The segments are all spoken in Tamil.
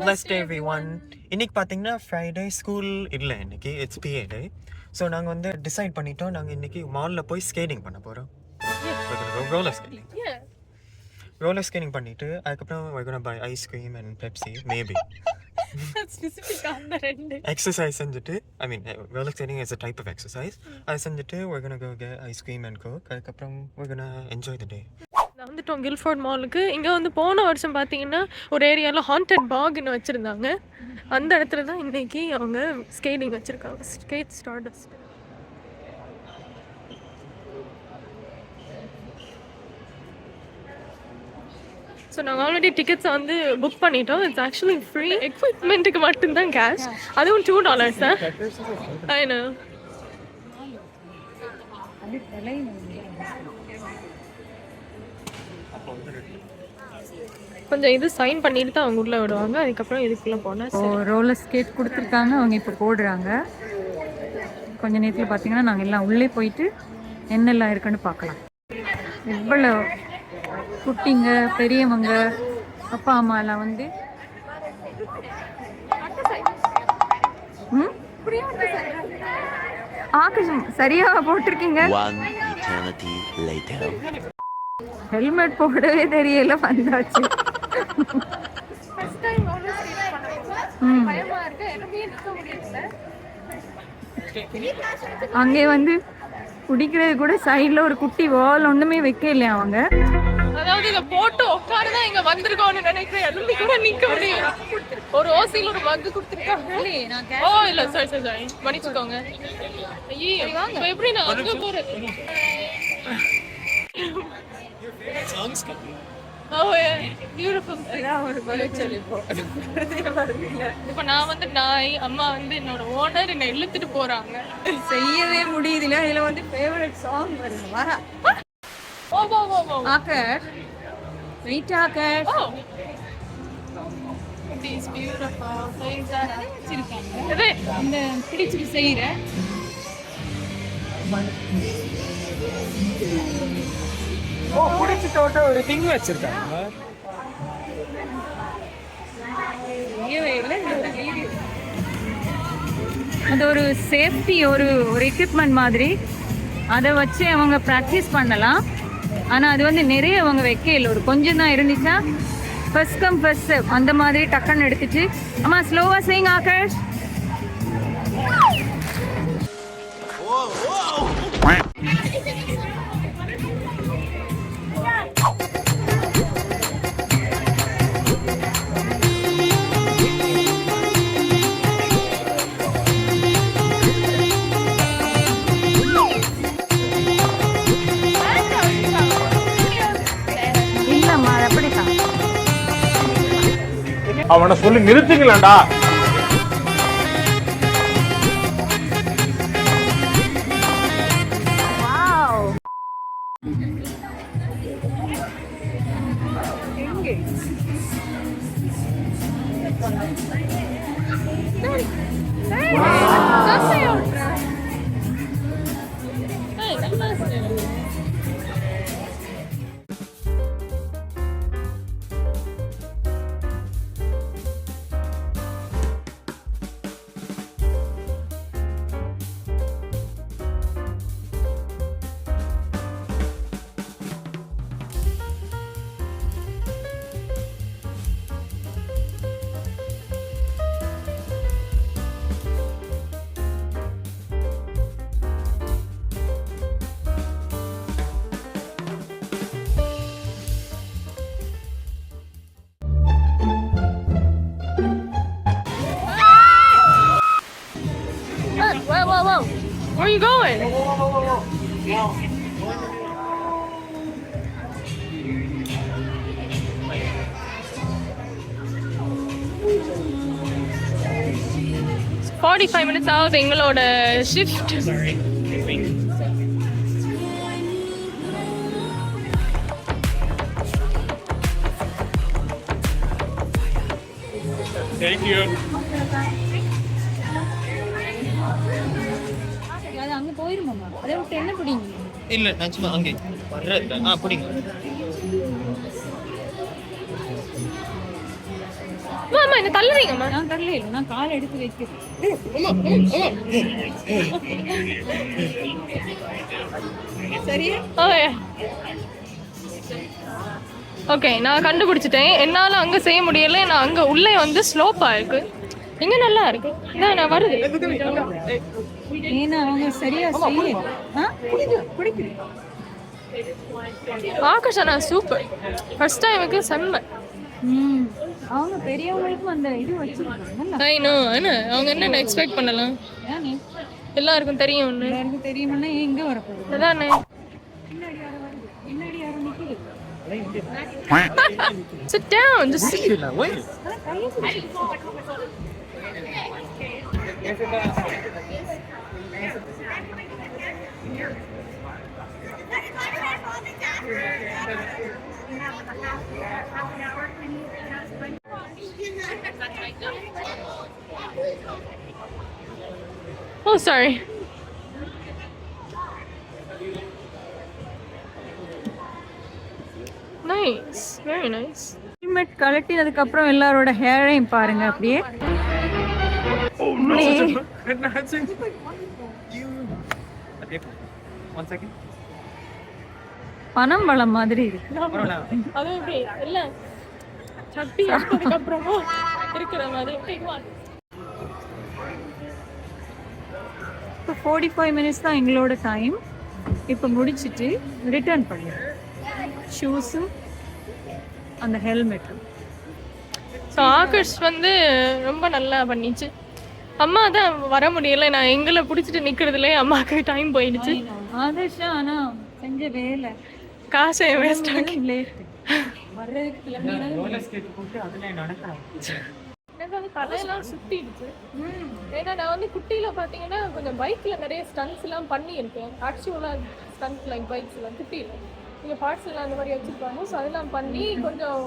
பிளஸ் டே எவ்ரி ஒன் இன்னைக்கு பார்த்தீங்கன்னா ஃப்ரைடே ஸ்கூல் இல்லை இன்னைக்கு. இட்ஸ் பிஏ டே ஸோ நாங்கள் வந்து டிசைட் பண்ணிட்டோம். நாங்கள் இன்னைக்கு மாலில் போய் ஸ்கேட்டிங் பண்ண போகிறோம் roller skating Yeah. Roller skating பண்ணிட்டு அதுக்கப்புறம் we're gonna buy ice cream and Pepsi maybe. Exercise செஞ்சுட்டு I mean roller skating is a type of exercise அது செஞ்சுட்டு we're gonna go get ice cream and Coke அதுக்கப்புறம் we're gonna என்ஜாய் த டே வந்துட்டோம் கில்ஃபோர்ட் மாலுக்கு. இங்கே வந்து போன வருஷம் பார்த்தீங்கன்னா ஒரு ஏரியாவில் ஹாண்டட் பாக்னு வச்சுருந்தாங்க. அந்த இடத்துல தான் இன்னைக்கு அவங்க ஸ்கேட்டிங் வச்சுருக்காங்க. ஸ்கேட் ஸ்டார்டஸ்ட் ஸோ நாங்கள் ஆல்ரெடி டிக்கெட்ஸை வந்து புக் பண்ணிட்டோம். இட்ஸ் ஆக்சுவலி ஃப்ரீ எக்யூப்மெண்ட்டுக்கு மட்டும்தான் கேஷ் அதுவும் டூ டாலர்ஸ் தான். ஐநோ கொஞ்சம் இது சைன் பண்ணிட்டு தான் அவங்க உள்ள விடுவாங்க அதுக்கப்புறம் இதுக்குள்ள போனா இப்போ ரோலர் ஸ்கேட் கொடுத்துருக்காங்க. அவங்க இப்போ போடுறாங்க. கொஞ்ச நேரத்தில் பார்த்தீங்கன்னா நாங்கள் எல்லாம் உள்ளே போயிட்டு என்னெல்லாம் இருக்குன்னு பார்க்கலாம். இவ்வளோ குட்டிங்க பெரியவங்க அப்பா அம்மா எல்லாம் வந்து ம்? ஆகாஷம் சரியா போட்டிருக்கீங்க. ஹெல்மெட் போடவே தெரியல வந்தாச்சு. அங்கே வந்து குடிக்கிறது கூட சைடில் ஒரு குட்டி வால் ஒன்றுமே வைக்க இல்லையா அவங்க? அதாவது இத போட்டு உட்காருதான் இங்க வந்திருக்கோம்னு நினைக்கிறேன். எழுதி கூட நிக்க முடியும் ஒரு ஓசியில் ஒரு மக்கு கொடுத்துருக்காங்க. ஓ இல்ல சரி சரி சரி மன்னிச்சுக்கோங்க. ஐயோ இப்ப எப்படி நான் அங்க போறது? ஓ பியூட்டிஃபுல் இப்ப நான் வந்து நாய் அம்மா வந்து என்னோட ஓனர் என்னை இழுத்துட்டு போறாங்க. செய்யவே முடியுதுல இதில் வந்து ஃபேவரட் சாங் வருது. வர ஓ ஓ ஓ ஓ. ஆக்கர் வெயிட் Oh. Are வச்சிருக்காங்க. இந்த பிடிச்சிட்டு செய்கிற ஓ பிடிச்சி தோட்ட ஒரு திங் வச்சிருக்காங்க. அது ஒரு சேஃப்டி ஒரு ஒரு எக்யூப்மெண்ட் மாதிரி அதை வச்சு அவங்க ப்ராக்டிஸ் பண்ணலாம். ஆனால் அது வந்து நிறைய அவங்க வைக்கல ஒரு கொஞ்சம் தான் இருந்துச்சா ஃபர்ஸ்ட் கம் ஃபர்ஸ்ட் அந்த மாதிரி டக்குன்னு எடுத்துச்சு அம்மா ஸ்லோவாக செய்யுங்க ஆகாஷ். அவனை சொல்லி நிறுத்துங்களேன்டா. Where are you going? Forty five minutes ஆகுது எங்களோட ஷிஃப்ட் தேங்க்யூ அது அதை விட்டு என்ன பிடிங்க? இல்லை நான் சும்மா அங்கே வர்றது ஆ பிடிங்க. மாமா என்ன தள்ளுறீங்கம்மா நான் தரல இல்லை. நான் கால் எடுத்து வைக்கிறேன். சரியா? ஓகே. ஓகே நான் கண்டுபிடிச்சிட்டேன். என்னால் அங்கே செய்ய முடியல. நான் அங்கே உள்ளே வந்து ஸ்லோப்பாக இருக்கு. இங்கே நல்லா இருக்கு. இதான் நான் வருது. ஏன்னா அவங்க சரியா செய்யல? பிடிக்குது ஆகாஷ் நான் சூப்பர். ஃபர்ஸ்ட் டைமுக்கு செம்ம. ம். அவங்க பெரியவங்களுக்கும் அந்த இது வச்சிருக்காங்கல்ல. ஐ நோ என்ன அவங்க என்ன எக்ஸ்பெக்ட் பண்ணலாம்? எல்லாருக்கும் தெரியும் எல்லாருக்கும் தெரியுமானா ஏன் இங்க வரப்போகுது அதானே? பின்னாடி யாரும் நிக்குது. Sit down just sit. Wait. oh sorry nice very nice helmet கழட்டினதுக்கு அப்புறம் எல்லாரோட ஹேரையும் பாருங்க அப்படியே One second. பனம் பழம் மாதிரி இருக்கு. அது எப்படி இல்ல. சட்டி எடுத்ததுக்கு அப்புறமா இருக்கிற மாதிரி. இப்போ ஃபோர்ட்டி ஃபைவ் மினிட்ஸ் தான் எங்களோட டைம் இப்போ முடிச்சிட்டு ரிட்டர்ன் பண்ணிடுறோம் ஷூஸும் அந்த ஹெல்மெட்டும் ஸோ ஆகர்ஷ் வந்து ரொம்ப நல்லா பண்ணிச்சு. அம்மா தான் வர முடியல. நான் எங்களை பிடிச்சிட்டு நிக்கிறதுலே அம்மாவுக்கு டைம் போயிடுச்சு. ஆதர்ஷா ஆனா செஞ்ச வேலை. காசை வேஸ்ட் லேட் வர்றதுக்கு எனக்கு வந்து தலையெல்லாம் சுத்திடுச்சு. ஏன்னா நான் வந்து குட்டியில பாத்தீங்கன்னா கொஞ்சம் பைக்ல நிறைய ஸ்டன்ஸ் எல்லாம் பண்ணியிருக்கேன். ஆக்சுவலா ஸ்டன்ஸ் லைக் பைக்ஸ் எல்லாம் குட்டியில. இங்க பார்ட்ஸ் எல்லாம் அந்த மாதிரி வச்சிருப்பாங்க. ஸோ அதெல்லாம் பண்ணி கொஞ்சம்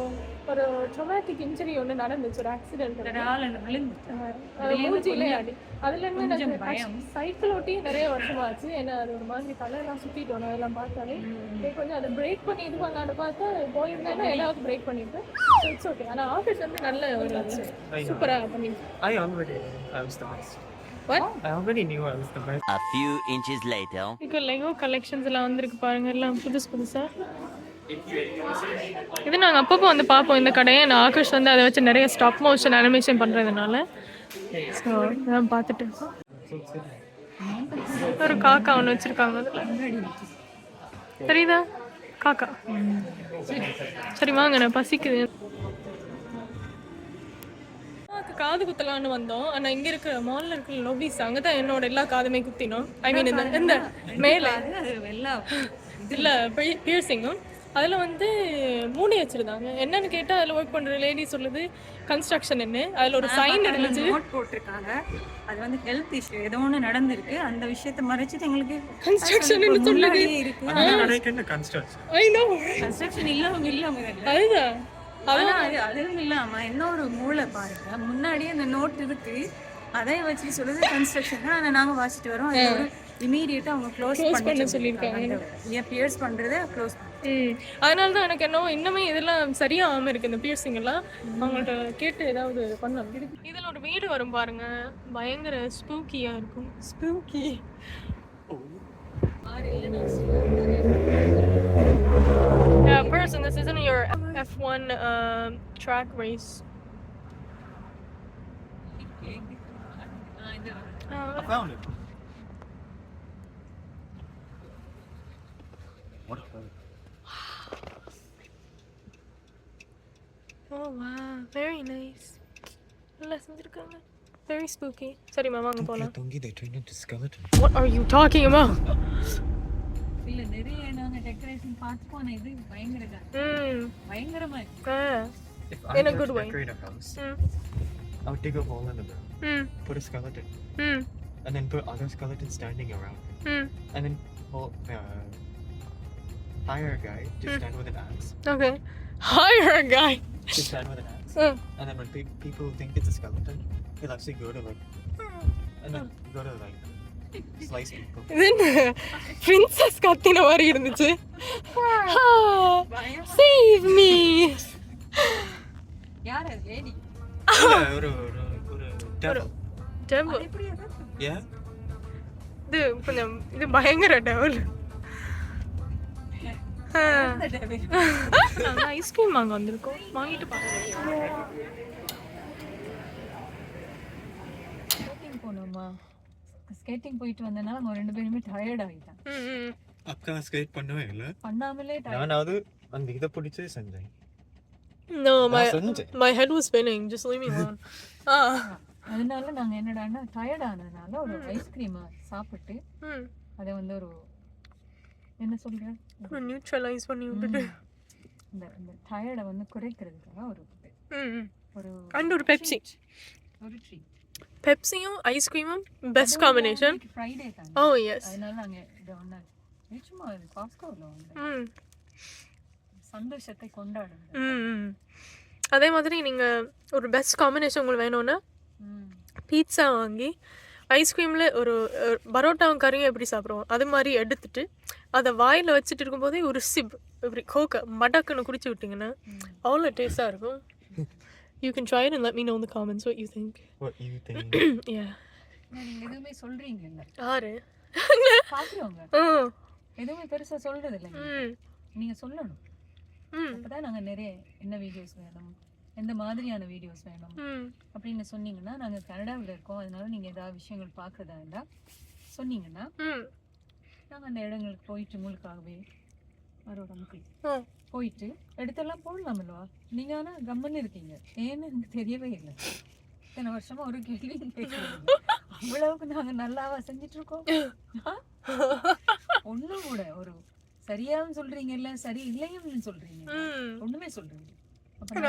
ஒரு ட்ரொமேட்டிக் இன்ஜுரி ஒன்று நடந்துச்சு ஒரு ஆக்சிடென்ட் மூஞ்சிலே அடி. அதுல இருந்து எனக்கு. சைக்கிள் ஓட்டி நிறைய வருஷமாச்சு. ஏன்னா அது ஒரு மாதிரி தலையெல்லாம் சுத்திட்டோம் அதெல்லாம் பார்த்தாலே. கொஞ்சம் அதை பிரேக் பண்ணி இது பண்ணலான்னு பார்த்தா போயிருந்தேன்னா எல்லாவது பிரேக் பண்ணிருப்பேன் இட்ஸ் ஓகே ஆனா ஆஃபீஸ் வந்து நல்ல ஒரு சூப்பரா பண்ணிருக்கு I already knew I was the best. What? I already knew I was the best. A few inches later. இப்போ லெகோ கலெக்ஷன்ஸ் எல்லாம் வந்திருக்கு பாருங்க. எல்லாம் புதுசு புதுசா. இது நாங்கள் அப்பப்போ வந்து பார்ப்போம். இந்த கடையை நான் ஆகஸ்ட் வந்து அதை வச்சு நிறைய ஸ்டாப் மோஷன் அனிமேஷன் பண்ணுறதுனால ஸோ அதான் பார்த்துட்டு இருக்கோம். ஒரு காக்கா ஒன்று வச்சுருக்காங்க அதில். தெரியுதா? காக்கா. சரி வாங்க நான் பசிக்குது. காது குத்தலான்னு வந்தோம். ஆனா இங்க இருக்கிற மால்ல இருக்கிற லொபிஸ் அங்கதான் என்னோட எல்லா காதுமே குத்தினோம். ஐ மீன் இந்த மேல. இல்ல பியர்சிங்கும் அதுல வந்து மூடி வச்சிருந்தாங்க. என்னன்னு கேட்டா அதுல ஒர்க் பண்ற லேடி சொல்லுது கன்ஸ்ட்ரக்ஷன் என்ன அதுல ஒரு சைன் இருந்துச்சு. நோட் போட்டிருக்காங்க. அது வந்து ஹெல்த் இஷ்யூ ஏதோ ஒன்று நடந்திருக்கு. அந்த விஷயத்தை மறைச்சிட்டு எங்களுக்கு கன்ஸ்ட்ரக்ஷன் சொல்லுது. கன்ஸ்ட்ரக்ஷன் இல்லாம இல்லாம இல்லை அதுதான் அதுவும் இல்லாம இன்னொரு மூளை பாருங்க. முன்னாடியே அந்த நோட் இருக்கு. அதை வச்சு சொல்லுது கன்ஸ்ட்ரக்ஷன் ஆனா நாங்க வாசிட்டு வரோம். அது ஒரு அவங்க க்ளோஸ் பண்ண சொல்லியிருக்காங்க. ஏன் பியர்ஸ் பண்றதை க்ளோஸ் ம். அதனால தான் எனக்கு என்ன இன்னுமே இதெல்லாம் சரியாகாம இருக்கு. இந்த பியர்சிங் எல்லாம். அவங்கள்ட்ட கேட்டு ஏதாவது பண்ணலாம். இதில் ஒரு வீடு வரும் பாருங்க. பயங்கர ஸ்பூக்கியா இருக்கும். Spooky Yeah, person, this isn't your F1 um, track race. Uh, I found it. What a oh wow, very nice. நல்லா செஞ்சிருக்காங்க very spooky. சரிம்மா வாங்க போலாம். Tongi, they turned into skeleton. What are you talking about? இல்ல நிறைய நாங்க டெக்கரேஷன் பார்த்து போன இது பயங்கர இதா இருக்கு. ம் பயங்கரமா இருக்கு ஆ If I In a were good to way. decorate a house, ம் I would dig a hole in the ground, ம் put a skeleton, ம் and then put other skeletons standing around, ம் and then pull, uh, hire a guy to Hmm. stand with an axe, okay hire a guy to stand with an axe, ம் and then when pe- people think it's a skeleton, he'll actually go to like, and then go to like slice people. இது என்ன பிரின்சஸ் கத்தின மாதிரி இருந்துச்சு சேவ் மீ யார் அது லேடி இல்ல, ஒரு ஒரு ஒரு devil. Temple Yeah? இது கொஞ்சம் இது பயங்கர டெவல் ஐஸ்கிரீம் வாங்க வந்திருக்கோம் வாங்கிட்டு ஸ்கேட்டிங் போனோமா ஸ்கேட்டிங் போயிட்டு வந்தனால அவங்க ரெண்டு பேருமே டயர்ட் ஆகிட்டான். அக்கா ஸ்கேட் பண்ணவே இல்ல பண்ணாமலே. நானாவது அந்த இதை பிடிச்சு செஞ்சேன் No, my my head was spinning. Just leave me alone. Ah. அதனால நாங்க என்னடான்னா டயர்ட் ஆனதுனால ஒரு ஐஸ்கிரீம் சாப்பிட்டு. அதை வந்து ஒரு என்ன சொல்ற ஒரு நியூட்ரலைஸ் பண்ணி விட்டுட்டு. இந்த இந்த டயர்டை வந்து குறைக்கிறதுக்காக ஒரு. ஒரு அண்ட் ஒரு பெப்சி ஒரு ட்ரீட் பெப்சியும் ஐஸ்கிரீமும் பெஸ்ட் காம்பினேஷன் ஃப்ரைடே தாங்க ஓ எஸ் அதனால நாங்க இதை ஒன்று சும்மா காஸ்கோவில் வந்து ம். சந்தோஷத்தை கொண்டாடுங்க. அதே மாதிரி நீங்கள் ஒரு பெஸ்ட் காம்பினேஷன் உங்களுக்கு வேணும்னா. பீட்சா வாங்கி ஐஸ்கிரீமில் ஒரு ஒரு பரோட்டாவும் கறியும் எப்படி சாப்பிடுவோம்? அது மாதிரி எடுத்துட்டு அதை வாயில் வச்சுட்டு இருக்கும்போதே ஒரு சிப் இப்படி கோக்க மடக்குன்னு குடிச்சு விட்டிங்கன்னா அவ்வளோ டேஸ்ட்டாக இருக்கும். You can try and let me know இந்த comments what you think What you think? Yeah நீங்க எதுவுமே சொல்றீங்க இல்ல. யாரு? பாக்குறவங்க. ம் எதுவுமே பெருசா சொல்றது இல்லைங்க ம். நீங்க சொல்லணும். ம். அப்பதான் நாங்க நிறைய என்ன வீடியோஸ் வேணும்? எந்த மாதிரியான வீடியோஸ் வேணும் அப்படின்னு சொன்னீங்கன்னா நாங்க கனடாவில் இருக்கோம். அதனால நீங்க ஏதாவது விஷயங்கள் பார்க்கறதா இருந்தா சொன்னீங்கன்னா ம். நாங்க அந்த இடங்களுக்கு போயிட்டு உங்களுக்காகவே மக்கள் ஆ போயிட்டு எடுத்தெல்லாம் போடலாம் இல்லவா நீங்க ஆனா கம்மன்னு இருக்கீங்க. ஏன்னு எனக்கு தெரியவே இல்லை. இத்தனை வருஷமா ஒரு கேள்வி அவ்வளவுக்கு நாங்க நல்லாவா செஞ்சுட்டு இருக்கோம். ஒண்ணும் கூட ஒரு சரியாவும் சொல்றீங்கல்ல சரி இல்லையும் சொல்றீங்க ஒண்ணுமே சொல்றீங்க அப்ப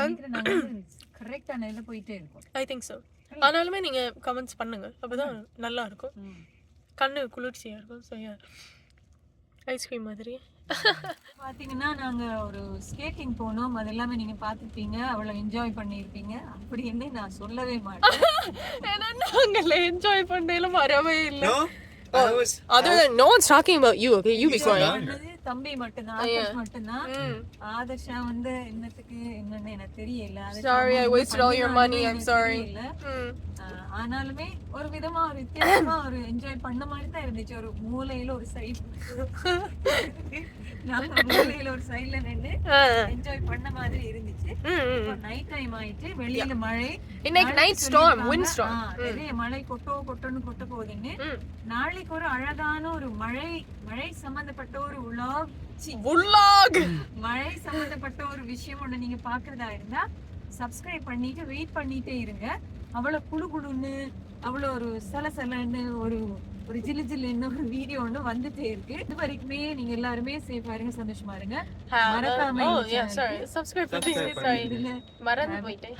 கரெக்டான இதுல போயிட்டே இருக்கோம். ஐ திங்க் ஸோ ஆனாலுமே நீங்கள் கமெண்ட்ஸ் பண்ணுங்க. அப்பதான் நல்லா இருக்கும். கண்ணு குளிர்ச்சியாக இருக்கும். ஸோ ஐஸ்கிரீம் மாதிரி. பாத்தீங்கன்னா நாங்க ஒரு ஸ்கேட்டிங் போனோம். அது எல்லாமே நீங்க பாத்துருப்பீங்க அவ்வளவு என்ஜாய் பண்ணியிருப்பீங்க. அப்படின்னு நான் சொல்லவே மாட்டேன். ஏன்னா நாங்கள் என்ஜாய் பண்ணல வரவே இல்லை. Was. Other than no one's talking about தம்பி மட்டும்தான் ஆதர்ஷ் மட்டும்தான். ஆதர்ஷா வந்து என்னத்துக்கு என்னன்னு எனக்கு தெரியல. ஆனாலுமே ஒரு விதமா ஒரு வித்தியாசமா ஒரு என்ஜாய் பண்ண மாதிரி தான் இருந்துச்சு. ஒரு மூலையில ஒரு சைடு நாங்க ஒரு சைடுல Uh, என்ஜாய் பண்ண மாதிரி இருந்துச்சு. நைட் டைம் ஆயிட்டு வெளியில மழை இன்னைக்கு wind storm. ஆ, நிறைய மழை கொட்டோ கொட்டோன்னு கொட்ட போகுதுன்னு. நாளைக்கு ஒரு அழகான ஒரு மழை மழை சம்பந்தப்பட்ட ஒரு சி, Vlog! மழை சம்பந்தப்பட்ட ஒரு விஷயம் ஒண்ணு நீங்க பாக்குறதா இருந்தா சப்ஸ்கிரைப் பண்ணிட்டு வெயிட் பண்ணிட்டே இருங்க அவ்வளவு குளு குளுன்னு அவ்வளவு ஒரு சலசலன்னு ஒரு ஒரு ஜிலு ஜில்லுன்னு ஒரு வீடியோ ஒண்ணு வந்துட்டே இருக்கு. இது வரைக்குமே நீங்க எல்லாருமே சேஃபா இருங்க சந்தோஷமா இருங்க. மறக்காம oh. மறந்து போயிட்டேன்.